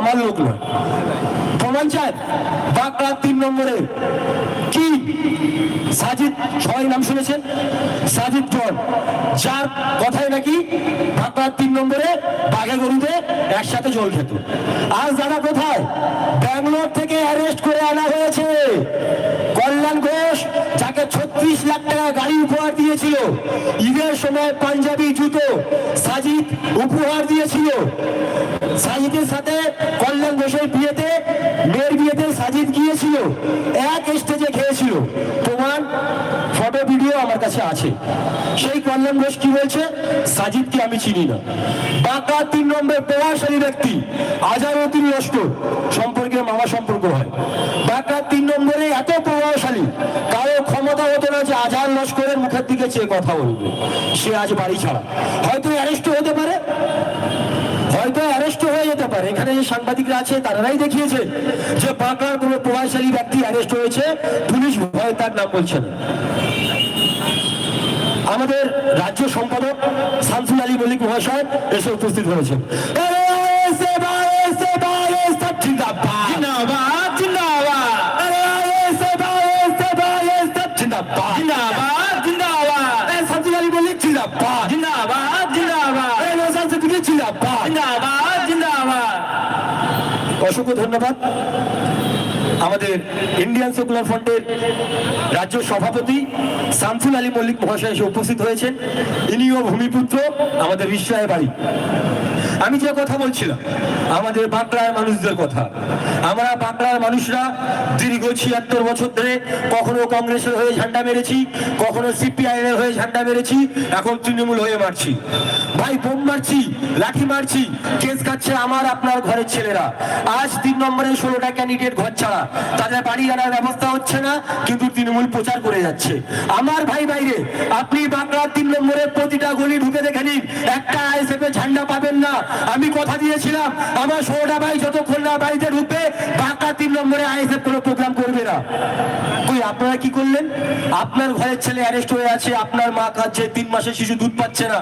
আমার লোক নয়। প্রমাণ চায় বাঁকড়ার তিন নম্বরে কি? সাজিদ সবাই নাম শুনেছেন? সাজিদ জন যার কথায় নাকি বাঁকড়ার তিন নম্বরে বাঘে গরুতে একসাথে জল খেত। আজ দাদা কোথায়? ব্যাঙ্গালোর থেকে অ্যারেস্ট করে আনা হয়েছে। কল্যাণ ঘোষ যাকে ছত্রিশ লাখ টাকা গাড়ি উপহার দিয়েছিল। ঈদের সময় পাঞ্জাবি, জুতো, সাজিদ উপহার দিয়েছিল। সাজিদের সাথে কল্যাণ ঘোষের বিয়েতে, মেয়ের বিয়েতে সাজিদ গিয়েছিল। এক স্টেজে খেয়েছিল। প্রমাণ ফটো ভিডিও আমার কাছে আছে। সেই কল্যাণ ঘোষ কি বলছে? সাজিদকে আমি চিনি না। বাঁকা তিন নম্বর প্রভাবশালী ব্যক্তি আজারউদ্দিন লস্কর সম্পর্কে মামা সম্পর্ক হয়। বাঁকা তিন নম্বরে এত প্রভাবশালী কারও ক্ষমতা হতো না যে আজার লস্করের মুখের দিকে চেয়ে কথা বলবে। সে আজ বাড়ি ছাড়া। হয়তো অ্যারেস্ট হতে পারে। হয়তো অ্যারেস্ট হয়ে যেতে পারে। এখানে যে সাংবাদিকরা আছে তারাই দেখিয়েছে যে বাঁকার কোনো প্রভাবশালী ব্যক্তি অ্যারেস্ট হয়েছে। পুলিশ ভয় তার নাম বলছে না। আমাদের রাজ্য সম্পাদক শামসুল আলী মল্লিক মহাশয় এসে উপস্থিত হয়েছেন। অসংখ্য ধন্যবাদ। আমাদের ইন্ডিয়ান সেকুলার ফ্রন্টের রাজ্য সভাপতি শামসুল আলী মল্লিক মহাশয় এসে উপস্থিত হয়েছেন। ইনিও ভূমিপুত্র আমাদের বিশ্বায় বাড়ি। আমি যে কথা বলছিলাম, আমাদের বাংলায় মানুষদের কথা আমরা বাংলার মানুষরা দীর্ঘ ছিয়াত্তর বছর ধরে কখনো কংগ্রেসের হয়ে ঝান্ডা মেরেছি, কখনো সিপিআইএম এর হয়ে ঝান্ডা মেরেছি, এখন তৃণমূল হয়ে মারছি। ভাই, বোম মারছি, লাঠি মারছি, কেস খাচ্ছে আমার, আপনার ঘরের ছেলেরা। আজ তিন নম্বরে ষোলোটা ক্যান্ডিডেট ঘর ছাড়া। তাদের বাড়ি আনার ব্যবস্থা হচ্ছে না, কিন্তু তৃণমূল প্রচার করে যাচ্ছে। আমার ভাই বাইরে, আপনি বাংলার তিন নম্বরের প্রতিটা গলি ঢুকে দেখে নিন, একটা আইএসএফ ঝান্ডা পাবেন না। আমি কথা দিয়েছিলাম, আমার ষোলোটা ভাই যতক্ষণ না বাড়িতে ঢুকবে বাঁকা তিন নম্বরে আইএসএফ কোনো প্রোগ্রাম করবে না। কই, আপনারা কি করলেন? আপনার ঘরের ছেলে অ্যারেস্ট হয়ে আছে, আপনার মা কাঁদছে, তিন মাসের শিশু দুধ পাচ্ছে না।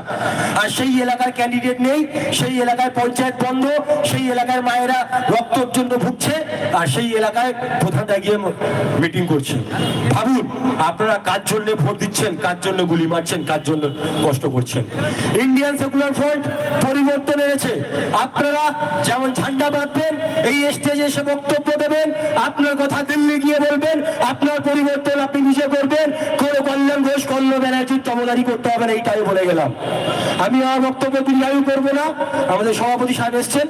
আর সেই এলাকার ক্যান্ডিডেট নেই, সেই এলাকায় পঞ্চায়েত বন্ধ, সেই এলাকার মায়েরা রক্তর জন্য ভুগছে, আর সেই এলাকায় প্রধানটা গিয়ে মিটিং করছে। ভাবুন, আপনারা কার জন্য ভোট দিচ্ছেন, কার জন্য গুলি মারছেন, কার জন্য কষ্ট করছেন? ইন্ডিয়ান সেকুলার ফ্রন্ট পরিবর্তন এনেছে। আপনারা যেমন ঝান্ডা বাঁধবেন, এই স্টেজে এসে বক্তব্য দেবেন, আপনার কথা দিল্লি গিয়ে বলবেন, আপনার পরিবর্তন আপনি নিজে করবেন কোনো কল্যাণ ঘোষ কল্য ব্যানার্জির তমদারি করতে হবে না, এইটাই বলে গেলাম। আমি আমার বক্তব্য দীর্ঘায়ু করব না, আমাদের সভাপতি সাহেব এসছেন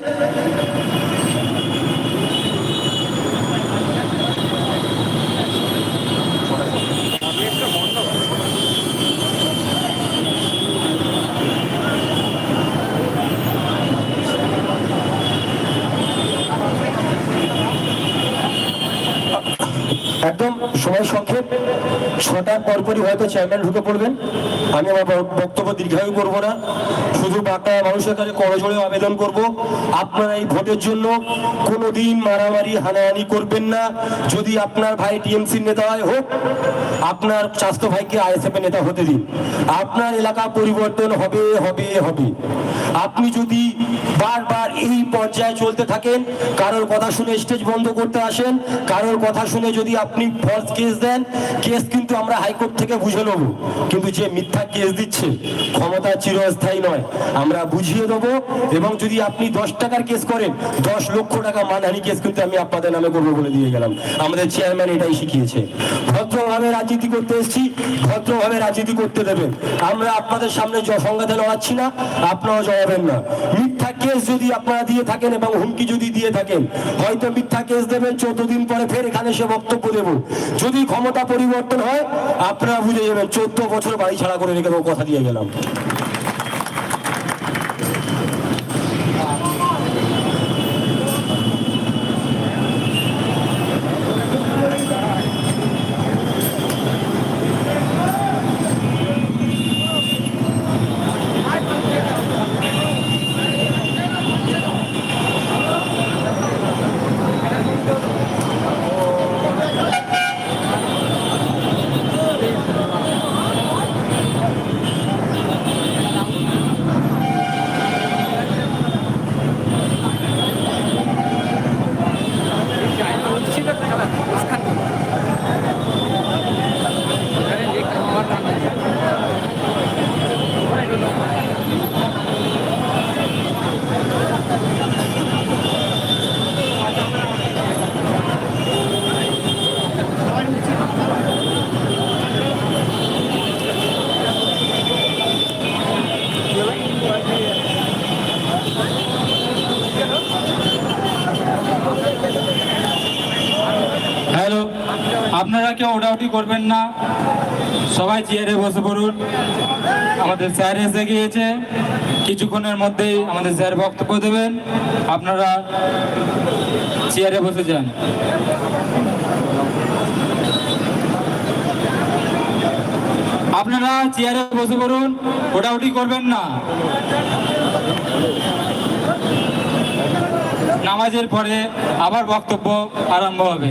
একদম সময় সংক্ষেপ। ছটা পরপরই হয়তো চেয়ারম্যান ঢুকে পড়বেন। আমি আমার বক্তব্য দীর্ঘায়ু করব না। শুধু বাঁকা মানুষের কাছে করজোড়ে আবেদন করব। আপনারা এই ভোটের জন্য কোনো দিন মারামারি, হানাহানি করবেন না। যদি আপনার ভাই টিএমসির নেতা হয়, হোক। আপনার স্বাস্থ্য ভাইকে আইএসএফ এর নেতা হতে দিন। আপনার এলাকা পরিবর্তন হবে হবে হবে। আপনি যদি বারবার এই পর্যায়ে চলতে থাকেন, কারোর কথা শুনে স্টেজ বন্ধ করতে আসেন, কারোর কথা শুনে যদি আপনি ফলস কেস দেন কেস কিন্তু আমরা হাইকোর্ট থেকে বুঝে নেব। কিন্তু যে মিথ্যা কেস দিচ্ছে। ক্ষমতা চিরস্থায়ী নয়। আমরা বুঝিয়ে দেবো এবং যদি আপনি দশ টাকার কেস করেন, দশ লক্ষ টাকা মানহানি কেস কিন্তু আমি আপনাদের নামে করব বলে দিয়ে গেলাম। আমাদের চেয়ারম্যান এটাই শিখিয়েছে। ভদ্রভাবে রাজনীতি করতে এসেছি, ভদ্রভাবে রাজনীতি করতে দেবেন। আমরা আপনাদের সামনে সংঘাতে লড়াচ্ছি না, আপনারাও জড়াবেন না। মিথ্যা কেস যদি আপনারা দিয়ে থাকেন এবং হুমকি যদি দিয়ে থাকেন, হয়তো মিথ্যা কেস দেবেন চোদ্দ দিন পরে ফের এখানে সে বক্তব্য দেব। যদি ক্ষমতা পরিবর্তন হয়, আপনারা বুঝে যাবেন, চোদ্দ বছর বাড়ি ছাড়া করে कडे गेलो कोठात गेला আপনারা কেউ ওটাউটি করবেন না। সবাই চেয়ারে বসে পড়ুন। আমাদের স্যার এসে গিয়েছে। কিছুক্ষণের মধ্যেই আমাদের স্যার বক্তব্য দেবেন। আপনারা চেয়ারে বসে যান। আপনারা চেয়ারে বসে পড়ুন। ওটাউটি করবেন না। নামাজের পরে আবার বক্তব্য আরম্ভ হবে।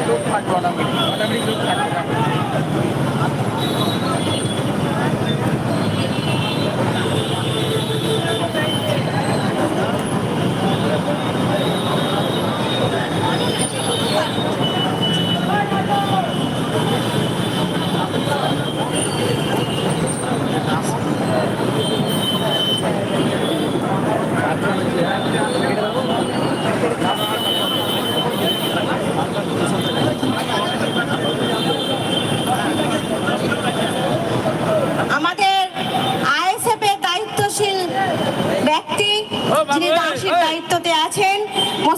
আমাদের আইএসএফ এর দায়িত্বশীল ব্যক্তি যিনি দাসের দায়িত্বতে আছেন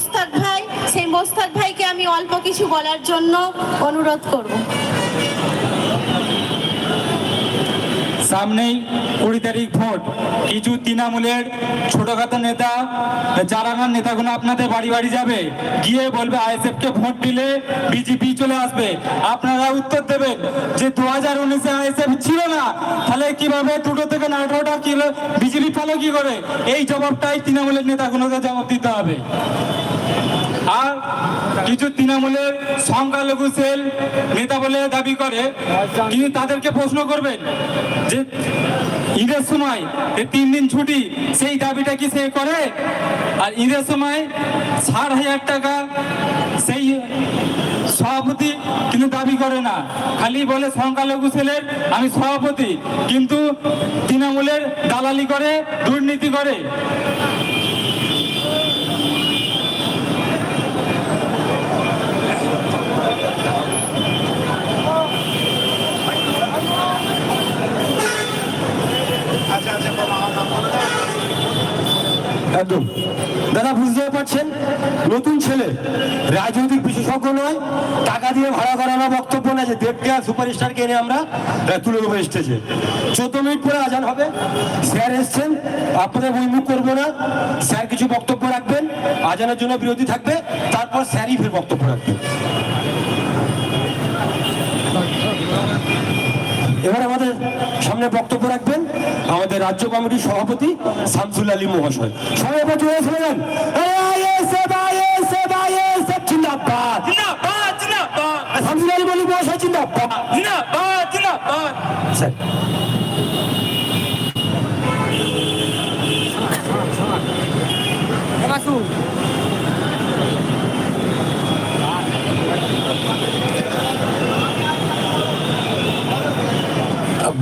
মোস্তাক ভাই সেই মোস্তাক ভাইকে আমি অল্প কিছু বলার জন্য অনুরোধ করব। সামনেই কুড়ি তারিখ ভোট। কিছু তৃণমূলের ছোটখাটো নেতা চারানার নেতাগুলো আপনাদের বাড়ি বাড়ি যাবে। গিয়ে বলবে, আইএসএফ কে ভোট দিলে বিজেপি চলে আসবে। আপনারা উত্তর দেবেন যে দু হাজার উনিশে আইএসএফ ছিল না। তাহলে কীভাবে দুটো থেকে আঠারোটা কিলো বিজেপি পেল কি করে? এই জবাবটাই তৃণমূলের নেতাগুলোকে জবাব দিতে হবে। আর কিছু তৃণমূলের সংখ্যালঘু সেল নেতা বলে দাবি করে কিন্তু তাদেরকে প্রশ্ন করবেন যে ঈদের সময় তিন দিন ছুটি, সেই দাবিটা কি সে করে? আর ঈদের সময় ষাট হাজার টাকা সেই সভাপতি কিন্তু দাবি করে না। খালি বলে সংখ্যালঘু ছেলের আমি সভাপতি, কিন্তু তৃণমূলের দালালি করে, দুর্নীতি করে। একদম। দাদা বুঝতে পারছেন? নতুন ছেলে, রাজনৈতিক বিশেষজ্ঞ নয়, টাকা দিয়ে ভাড়া করানো বক্তব্য না যে সুপারস্টারকে এনে আমরা তুলে দেবো চোদ্দ মিনিট পরে আজান হবে। স্যার এসছেন, আপনাদের বইমুখ করব না। স্যার কিছু বক্তব্য রাখবেন, আজানের জন্য বিরোধী থাকবে, তারপর স্যারই ফের বক্তব্য রাখবেন। এবার আমাদের সামনে বক্তব্য রাখবেন আমাদের রাজ্য কমিটির সভাপতি শামসুল আলী মহাশয়। সবাই এবার জোরে শুনলেন শামসুল আলী মহাশয়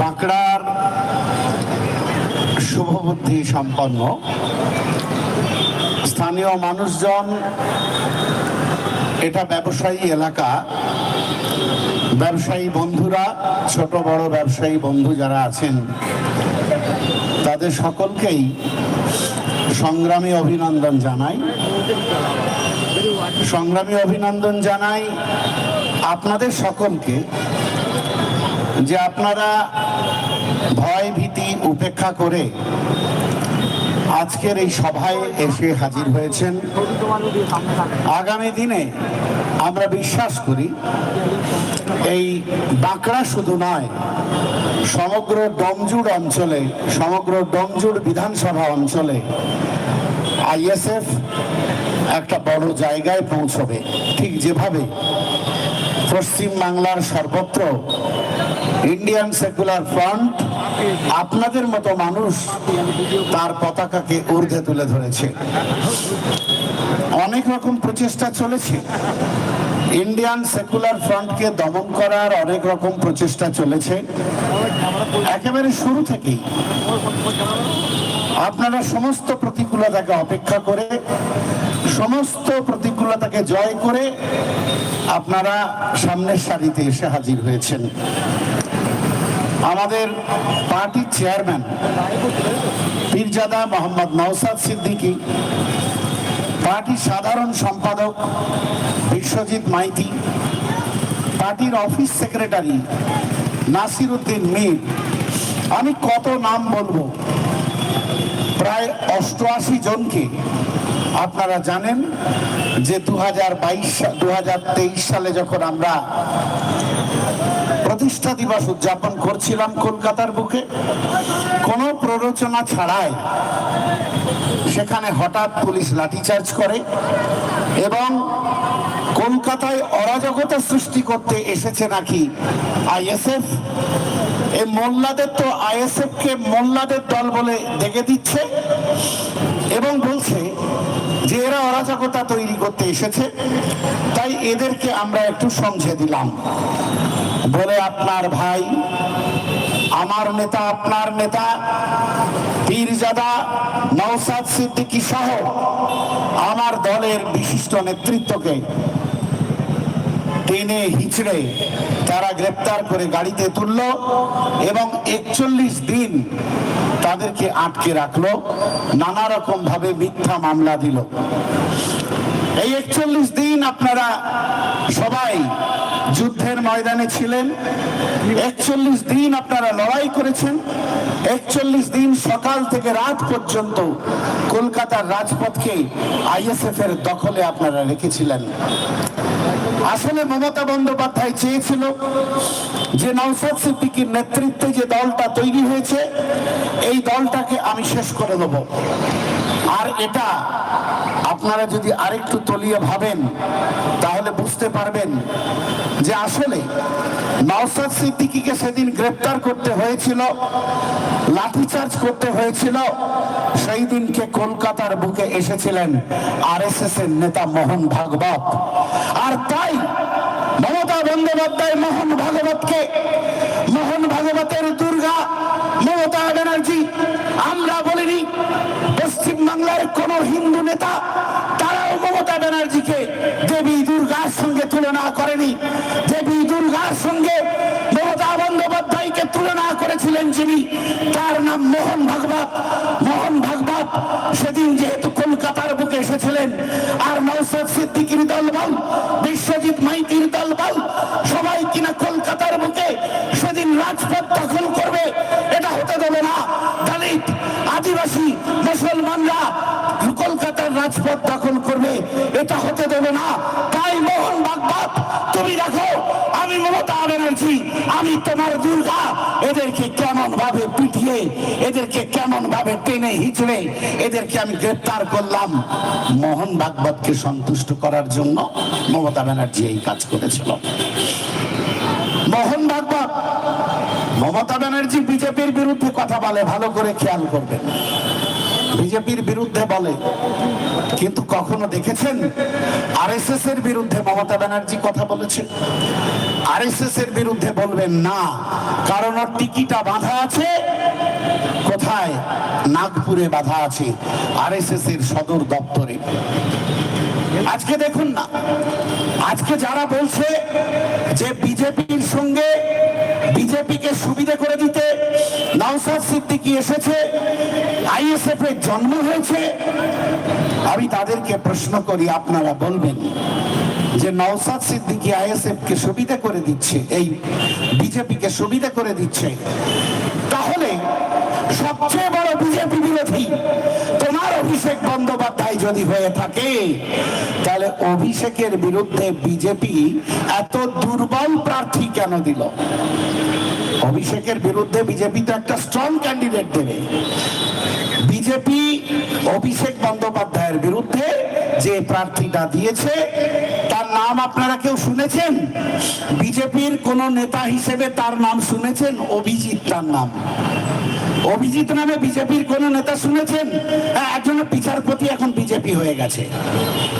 বাঁকড়ার শুভবুদ্ধি সম্পন্ন। স্থানীয় মানুষজন, এটা ব্যবসায়ী এলাকা, ব্যবসায়ী বন্ধুরা, ছোট বড় ব্যবসায়ী বন্ধু যারা আছেন, তাদের সকলকেই সংগ্রামী অভিনন্দন জানাই। সংগ্রামী অভিনন্দন জানাই আপনাদের সকলকে যে আপনারা ভয় উপেক্ষা করে আজকের এই সভায় এসে হাজির হয়েছেন। আগামী দিনে আমরা বিশ্বাস করি, এই বাঁকড়া শুধু নয়, সমগ্র ডমজুড় অঞ্চলে, সমগ্র ডমজুড় বিধানসভা অঞ্চলে আইএসএফ একটা বড় জায়গায় পৌঁছবে। ঠিক যেভাবে পশ্চিম বাংলার সর্বত্র ইন্ডিয়ান সেকুলার ফ্রন্ট আপনাদের মতো মানুষ তার পতাকাকে ঊর্ধ্বে তুলে ধরেছে। অনেক রকম প্রচেষ্টা চলেছে। ইন্ডিয়ান সেকুলার ফ্রন্টকে দমন করার অনেক রকম প্রচেষ্টা চলেছে। একেবারে শুরু থেকেই। আপনারা সমস্ত প্রতিকূলতাকে অপেক্ষা করে সমস্ত প্রতিকূলতাকে জয় করে আপনারা সামনের সারিতে এসে হাজির হয়েছেন। আমাদের পার্টির চেয়ারম্যান পীরজাদা মোহাম্মদ নওসাদ সিদ্দিকী, পার্টির সাধারণ সম্পাদক বিশ্বজিৎ মাইতি, পার্টির অফিস সেক্রেটারি নাসির উদ্দিন মীর। আমি কত নাম বলব? প্রায় অষ্টআশি জনকে আপনারা জানেন যে দু হাজার বাইশ সালে যখন আমরা প্রতিষ্ঠা দিবস উদযাপন করছিলাম কলকাতার বুকে, কোনো প্ররোচনা ছাড়াই সেখানে হঠাৎ পুলিশ লাঠিচার্জ করে এবং কলকাতায় অরাজকতা সৃষ্টি করতে এসেছে নাকি আইএসএফ? এই মোল্লাদের তো আইএসএফ কে মোল্লাদের দল বলে দেখে দিচ্ছে। এবং বলছে যে এরা অরাজকতা তৈরি করতে এসেছে, তাই এদেরকে আমরা একটু সমঝে দিলাম। বলে, আপনার ভাই, আমার নেতা, আপনার নেতা, পীরজাদা নওসাদ সিদ্দিকী সহ আমার দলের বিশিষ্ট নেতৃত্বকে টেনে হিচড়ে তারা গ্রেপ্তার করে গাড়িতে তুলল এবং একচল্লিশ দিন তাদেরকে আটকে রাখল, নানা রকম ভাবে মিথ্যা মামলা দিল। এই একচল্লিশ দিন আপনারা সবাই যুদ্ধের ময়দানে ছিলেন। একচল্লিশ দিন আপনারা লড়াই করেছেন। একচল্লিশ দিন সকাল থেকে রাত পর্যন্ত কলকাতার রাজপথকে আইএসএফ এর দখলে আপনারা রেখেছিলেন। আসলে মমতা বন্দ্যোপাধ্যায় চেয়েছিল যে নওসাদ সিদ্দিকির নেতৃত্বে যে দলটা তৈরি হয়েছে, এই দলটাকে আমি শেষ করে দেব। আর এটা আপনারা যদি আরেকটু তলিয়ে ভাবেন, তাহলে বুঝতে পারবেন যে আসলে নওসাদ সিদ্দিকিকে সেদিন গ্রেপ্তার করতে হয়েছিল, লাঠিচার্জ করতে হয়েছিল। সেই দিনকে কলকাতার বুকে এসেছিলেন আর এস এর নেতা মোহন ভাগবত। আর তাই মমতা বন্দ্যোপাধ্যায় মোহন ভাগবতকে, মোহন ভাগবতের দুর্গা মমতা ব্যানার্জি। আমরা বলিনি পশ্চিম বাংলার কোন হিন্দু নেতা তারাও মমতা ব্যানার্জিকে দেবী দুর্গার সঙ্গে তুলনা করেনি। দেবী দুর্গার সঙ্গে বন্দ্যোপাধ্যায়কে তুলনা করেছিলেন যিনি, তার নাম মোহন ভাগবত। মোহন ভাগবত সেদিন যেহেতু কলকাতার বুকে এসেছিলেন, আর নৌসদ সিদ্দিকির দল বল, বিশ্বজিৎ মাইতির দল বল, সবাই কিনা কলকাতার বুকে সেদিন রাজপথ দখল করবে, এটা হতে দেবে না। দলিত, আদিবাসী, মুসলমানরা কলকাতার রাজপথ আমি তোমার দুর্গা। এদেরকে কেমন ভাবে পিটিয়ে, এদেরকে কেমন ভাবে টেনে হিচড়ে, এদেরকে আমি গ্রেপ্তার করলাম। মোহন ভাগবতকে সন্তুষ্ট করার জন্য মমতা ব্যানার্জি এই কাজ করেছিল। মোহন ভাগবত, মমতা ব্যানার্জি বিজেপির বিরুদ্ধে কথা বলে, ভালো করে খেয়াল করবেন। বিজেপির বিরুদ্ধে বলে। কিন্তু কখনো দেখেছেন? আরএসএস এর বিরুদ্ধে মমতা ব্যানার্জি কথা বলেছে। আরএসএস এর বিরুদ্ধে বলবেন না। কারণ ওর টিকিটা বাঁধা আছে। কোথায়? নাগপুরে বাঁধা আছে। আরএসএস এর সদর দপ্তরে। আজকে দেখুন না। আজকে যারা বলছে যে বিজেপির সঙ্গে বিজেপিকে সুবিধা করে দিতে নওসাদ সিদ্দিকি এসেছে, আইএসএফ এর জন্ম হয়েছে, আমি তাদেরকে প্রশ্ন করি, আপনারা বলবেন। যে নওসাদ সিদ্দিকি আইএসএফ কে সুবিধা করে দিচ্ছে, এই বিজেপিকে সুবিধা করে দিচ্ছে, তাহলে সবচেয়ে বড় বিজেপি বিরোধী, তোমার অভিষেক বন্দ্যোপাধ্যায় যদি হয়ে থাকে, তাহলে অভিষেকের বিরুদ্ধে বিজেপি এত দুর্বল প্রার্থী কেন দিল? অভিষেকের বিরুদ্ধে বিজেপি তো একটা স্ট্রং ক্যান্ডিডেট দেবে। বিজেপি অভিষেক বন্দ্যোপাধ্যায়ের বিরুদ্ধে যে প্রার্থীটা দিয়েছে তার নাম আপনারা কেউ শুনেছেন? বিজেপির কোন নেতা হিসেবে তার নাম শুনেছেন? অভিজিৎ তার নাম। অভিজিৎ নামে বিজেপির কোন নেতা শুনেছেন? হ্যাঁ, একজন বিচারপতি এখন বিজেপি হয়ে গেছে।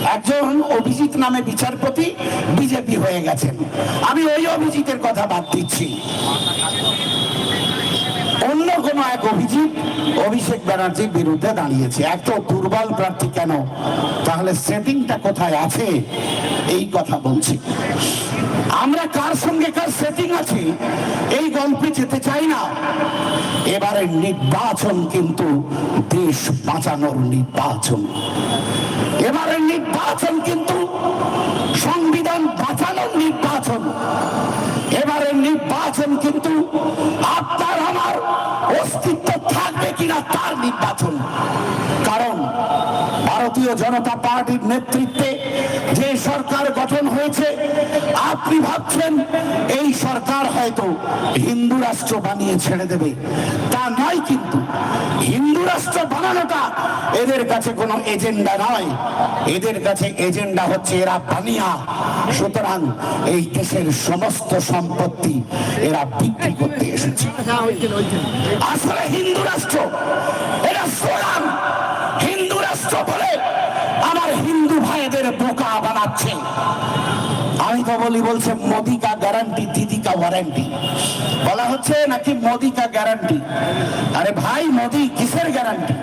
একজন অভিজিৎ নামে বিচারপতি বিজেপি হয়ে গেছেন। আমি ওই অভিজিতের কথা বাদ দিচ্ছি। অন্য এক অভিজিৎ, অভিষেক ব্যানার্জির বিরুদ্ধে দাঁড়িয়েছে। এত দুর্বল প্রার্থী কেন? তাহলে সেটিংটা কোথায় আছে? এই কথা বলছি। আমরা কার সঙ্গে কার সেটিং আছে? এই গল্পে যেতে চাই না। এবারে নির্বাচন কিন্তু দেশ বাঁচানোর নির্বাচন। এবারে নির্বাচন কিন্তু সংবিধান বাঁচানোর নির্বাচন। এবারে নির্বাচন কিন্তু তার নির্বাচন। কারণ ভারতীয় জনতা পার্টির নেতৃত্বে যে সরকার গঠন হয়েছে, আপনি ভাবছেন এই সরকার হয়তো হিন্দু রাষ্ট্র বানিয়ে ছেড়ে দেবে। তা নয় কিন্তু, হিন্দু রাষ্ট্র বানানোটা এদের কাছে কোনো এজেন্ডা নয়। এদের কাছে এজেন্ডা হচ্ছে এরা বানিয়া, সুতরাং এই দেশের সমস্ত সম্পত্তি এরা বিক্রি করতে এসেছে। আসলে হিন্দু রাষ্ট্র বলি বলছে, মোদি কা গ্যারান্টি দিদি কা ওয়ারেন্টি বলা হচ্ছে নাকি মোদি কা গ্যারান্টি আরে ভাই, মোদি কিসের গ্যারান্টি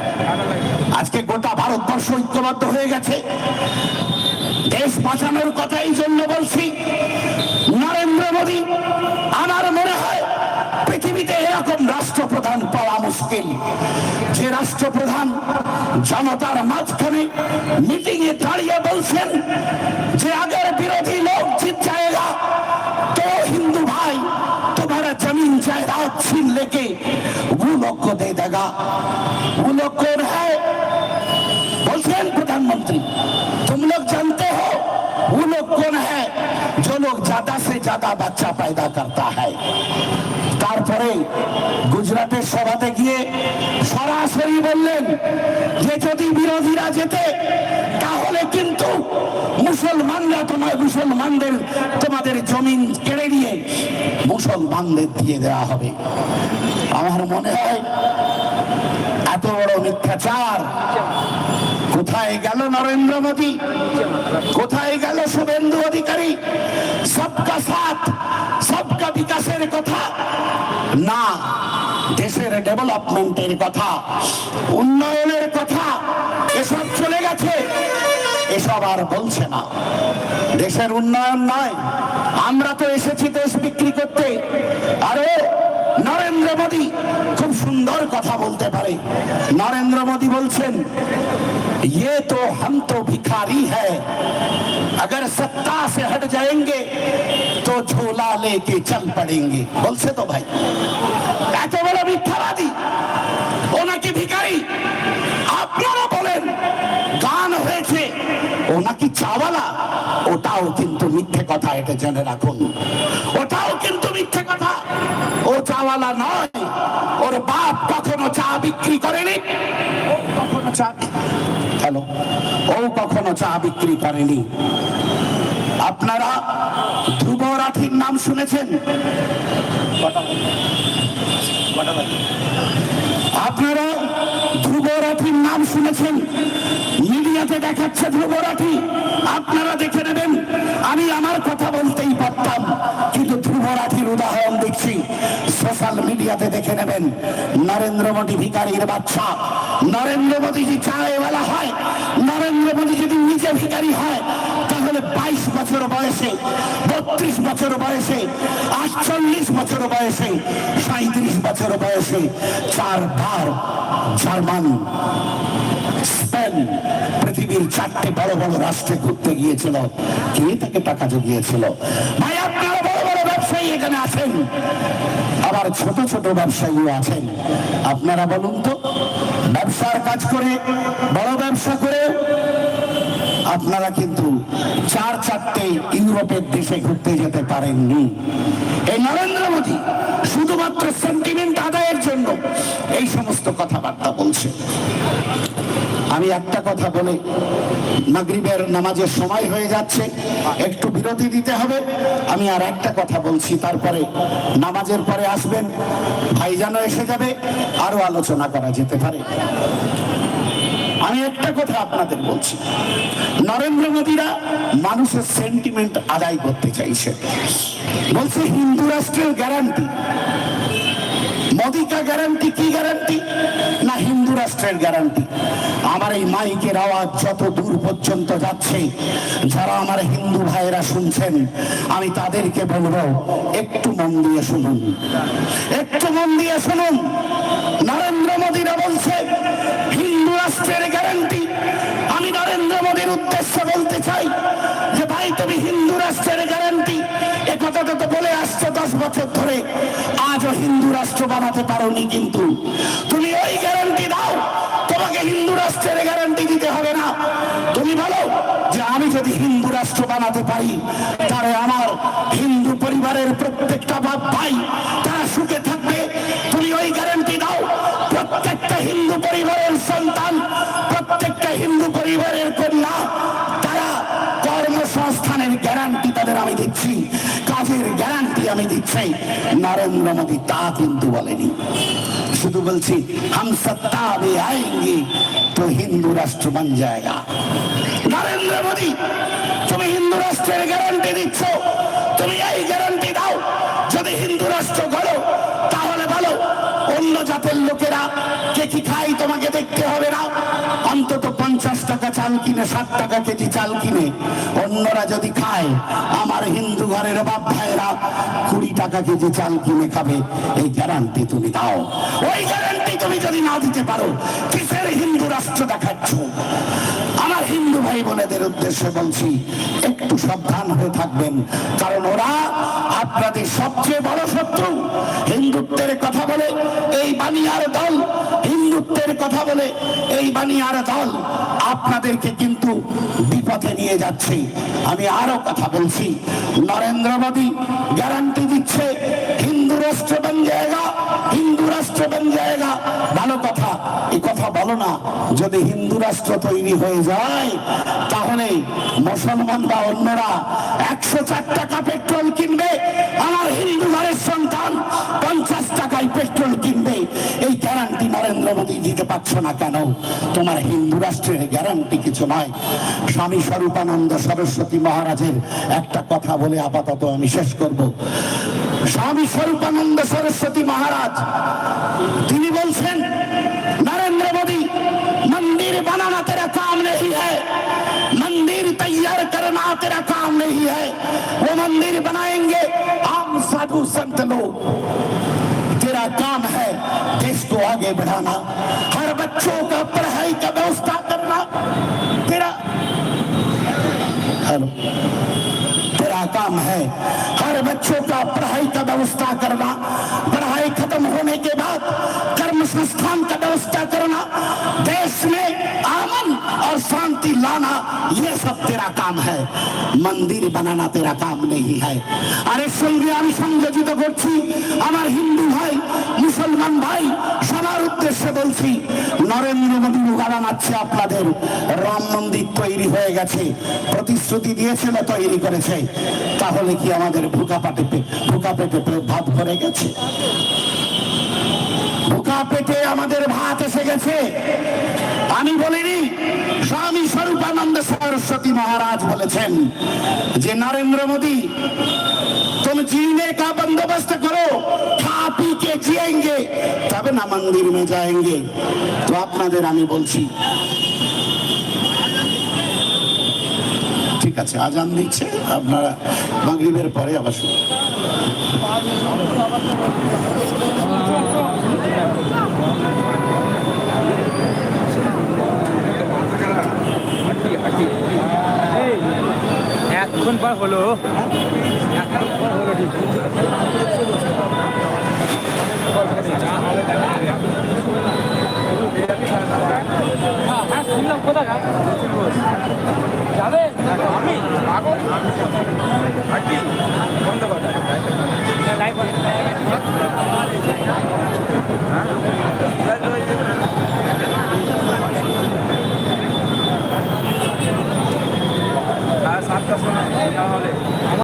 আজকে গোটা ভারতবর্ষ ঐক্যবদ্ধ হয়ে গেছে। দেশ বাঁচানোর কথা এই জন্য বলছি, নরেন্দ্র মোদী, আমার মনে হয় পৃথিবীতে এরকম রাষ্ট্রপ্রধান পাওয়া মুশকিল যে রাষ্ট্রপ্রধান জনতার মাঝখানে মিটিং এ দাঁড়িয়ে বলছেন যে আগের বিরোধী লোক জিত জায়গা তো হিন্দু ভাই तुम्हारा जमीन जायदाद छीन लेके वो लोग को दे देगा वो लोग कौन है बोलते प्रधानमंत्री तुम लोग जानते हो वो लोग कौन है जो लोग ज्यादा से ज्यादा बच्चा पैदा करता है তারপরে গুজরাটের সভাতে গিয়ে সরাসরি বললেন যে যদি বিরোধীরা যেতে তাহলে কিন্তু মুসলমানরা তোমার মুসলমানদের তোমাদের জমিন কেড়ে নিয়ে মুসলমানদের দিয়ে দেওয়া হবে। আমার মনে হয় এত বড় মিথ্যাচার। কোথায় গেল নরেন্দ্র মোদী? কোথায় গেল শুভেন্দু অধিকারী? সবকা সাথ, সবকা বিকাশের কথা। না দেশের ডেভেলপমেন্টের কথা উন্নয়নের কথা এসব চলে গেছে এসব আর বলছে না দেশের উন্নয়ন নয় আমরা তো এসেছি দেশ বিক্রি করতে আরে নরেন্দ্র মোদী খুব সুন্দর কথা বলতে পারে নরেন্দ্র মোদী বলছেন ये तो हम तो भिखारी है अगर सत्ता से हट जाएंगे तो झोला लेके चल पड़ेंगे বলছে তো ভাই এত বড় মিথ্যাবাদী ও নাকি ভিখারি আপনারা বলেন গান হয়েছে ও নাকি চাওয়ালা ওটাও কিন্তু মিথ্যে কথা এটা জেনে রাখুন ওটাও কিন্তু মিথ্যে কথা ও চাওয়ালা নয় ওর বাপ কখনো চা বিক্রি করেনি ও কখনো চা হ্যালো ও কখনো চা বিক্রি করেনি আপনারা ধ্রুব রাঠির নাম শুনেছেন? আপনারা ধ্রুব রাঠির নাম শুনেছেন? মিডিয়াতে দেখাচ্ছে ধ্রুব রাঠি। আপনারা দেখে নেবেন, আমি আমার কথা বলতেই পারতাম, কিন্তু ধ্রুব রাঠির উদাহরণ দেখছি। সোশ্যাল মিডিয়াতে দেখে নেবেন, নরেন্দ্র মোদী ভিকারির বাচ্চা। নরেন্দ্র মোদী যদি চায়ওয়ালা হয়, নরেন্দ্র মোদী যদি নিজে ভিকারি হয় তাহলে বাইশ বছর বয়সে, বত্রিশ বছর বয়সে, আটচল্লিশ বছর বয়সে সাঁত্রিশ বছর বয়সে চারবার জার্মান, স্পেন পৃথিবীর চারটে বড় বড় রাষ্ট্রে ঘুরতে গিয়েছিল। কে তাকে টাকা জুগিয়েছিল? ভাই, আপনারা বড় বড় ব্যবসায়ী এখানে আছেন। আবার ছোট ছোট ব্যবসায়ীও আছেন। আপনারা বলুন তো, ব্যবসার কাজ করে, বড় ব্যবসা করে আপনারা কিন্তু চার চারটে ইউরোপের দেশে ঘুরতে যেতে পারেননি। এই নরেন্দ্র মোদী শুধুমাত্র সেন্টিমেন্ট আদায়ের জন্য এই সমস্ত কথাবার্তা বলছে। আমি একটা কথা বলে, মাগরিবের নামাজের সময় হয়ে যাচ্ছে, একটু বিরতি দিতে হবে। আমি আর একটা কথা বলছি, তারপরে নামাজের পরে আসবেন, ভাইজানও এসে যাবে আরও আলোচনা করা যেতে পারে। আমি একটা কথা আপনাদের বলছি। নরেন্দ্র মোদীরা মানুষের সেন্টিমেন্ট আদায় করতে চাইছে। বলছে হিন্দু রাষ্ট্রের গ্যারান্টি মোদি কা গ্যারান্টি কি গ্যারান্টি না হিন্দু রাষ্ট্রের গ্যারান্টি আমার এই মাইকের আওয়াজ যত দূর পর্যন্ত যাচ্ছে, যারা আমার হিন্দু ভাইয়েরা শুনছেন, আমি তাদেরকে বলব, একটু মন দিয়ে শুনুন। একটু মন দিয়ে শুনুন। নরেন্দ্র মোদীরা বলছে রাষ্ট্রের গ্যারান্টি আমি নরেন্দ্র মোদীর উদ্দেশ্যে বলতে চাই যে ভাই, তুমি হিন্দু রাষ্ট্রের গ্যারান্টি এ কথাটা তো বলে আসছো দশ বছর ধরে। আজও হিন্দু রাষ্ট্র বানাতে পারোনি কিন্তু। তুমি ওই গ্যারান্টি দাও, তোমাকে হিন্দু রাষ্ট্রের গ্যারান্টি দিতে হবে না। তুমি বলো যে আমি যদি হিন্দু রাষ্ট্র বানাতে পারি, তাহলে আমার হিন্দু পরিবারের প্রত্যেকটা বাপ ভাই তারা সুখে হিন্দু পরিবারের সন্তান, প্রত্যেকটা হিন্দু পরিবারের কন্যা, তারা কর্মসংস্থানের গ্যারান্টি তাদের আমি দিচ্ছি, কাজের গ্যারান্টি আমি দিচ্ছি। নরেন্দ্র মোদী তা কিন্তু বলেনি। শুধু বলছি, হাম সত্তা মে আয়েঙ্গে, তো হিন্দু রাষ্ট্র বন জায়গা। নরেন্দ্র মোদী, তুমি হিন্দু রাষ্ট্রের গ্যারান্টি দিচ্ছ, তুমি এই গ্যারান্টি দাও, যদি হিন্দু রাষ্ট্র লোকেরা খাই তোমাকে দেখতে হবে না? অন্তত পঞ্চাশ টাকা চাল কিনে, ষাট টাকা কেজি চাল কিনে। অন্যরা যদি খায়, আমার হিন্দু ঘরের বাপ ভাইয়েরা কুড়ি টাকা কেজি চাল কিনে খাবে। এই গ্যারান্টি তুমি দাও। ওই গ্যারান্টি তুমি যদি না দিতে পারো, কিসের হিন্দু রাষ্ট্র দেখাচ্ছ? আমার হিন্দু ভাই বোনেদের উদ্দেশ্যে বলছি, একটু সাবধান হয়ে থাকবেন, কারণ ওরা আপনাদের সবচেয়ে বড় শত্রু। হিন্দুত্বের কথা বলে এই বানিয়ার দল হিন্দুত্বের কথা বলে এই বানিয়ার দল আপনাদেরকে কিন্তু বিপথে নিয়ে যাচ্ছে। আমি আরও কথা বলছি। নরেন্দ্র মোদী গ্যারান্টি দিচ্ছে, হিন্দু রাষ্ট্র বন জায়গা, হিন্দু রাষ্ট্র বন জায়গা। ভালো কথা এই কথা বলো না, যদি হিন্দু রাষ্ট্র তৈরি হয়ে যায়, তাহলে মুসলমান বা অন্যরা একশো চার টাকা পেট্রোল কিনবে, আমার হিন্দু ঘরের সন্তান পঞ্চাশ টাকায় পেট্রোল কিনবে। নরেন্দ্র মোদী দিতে পারছো না কেন তোমার হিন্দু রাষ্ট্রের গ্যারান্টি কিছু নয় স্বামী স্বরূপানন্দ সরস্বতী মহারাজের একটা কথা বলে আপাতত আমি শেষ করব স্বামী স্বরূপানন্দ সরস্বতী মহারাজ তিনি বলছেন नरेंद्र मोदी मंदिर बनाना तेरा काम नहीं है मंदिर तैयार करना तेरा काम नहीं है वो मंदिर बनाएंगे आम साधु संत लोग तेरा काम है देश को आगे बढ़ाना। हर बच्चों का पढ़ाई का व्यवस्था करना। तेरा हेलो। तेरा काम है हर बच्चों का पढ़ाई का व्यवस्था करना। पढ़ाई खत्म होने के बाद कर्म संस्थान का व्यवस्था करना। देश में आमन और शांति लाना। ये सब तेरा काम है मंदिर बनाना तेरा काम नहीं है আরে সঙ্গে আমি সংযোজিত করছি আমার হিন্দু ভাই মুসলমান ভাই সবার উদ্দেশ্যে বলছি নরেন্দ্র মোদী রুগা বানাচ্ছে আপনাদের রাম মন্দির তৈরি হয়ে গেছে প্রতিশ্রুতি দিয়েছিল তৈরি করেছে তাহলে কি আমাদের ভুকা পাটে ভুকা পেটে পে- ভাত ভরে গেছে ভুকা পেটে আমাদের ভাত এসে গেছে আমি বলিনি স্বামী স্বরূপানন্দ সরস্বতী মহারাজ বলেছেন যে নরেন্দ্র মোদী तुम जीने का बंदोबस्त करो खा पी के जिएंगे तब ना मंदिर में जाएंगे তো আপনাদের আমি বলছি ঠিক আছে আজান দিচ্ছে আপনারা মাগরিবের পরে আবার শুনুন। এতক্ষণ পর হলো। শুনলাম কোথায় যাবে আমি বন্ধ সাতটার সময় তাহলে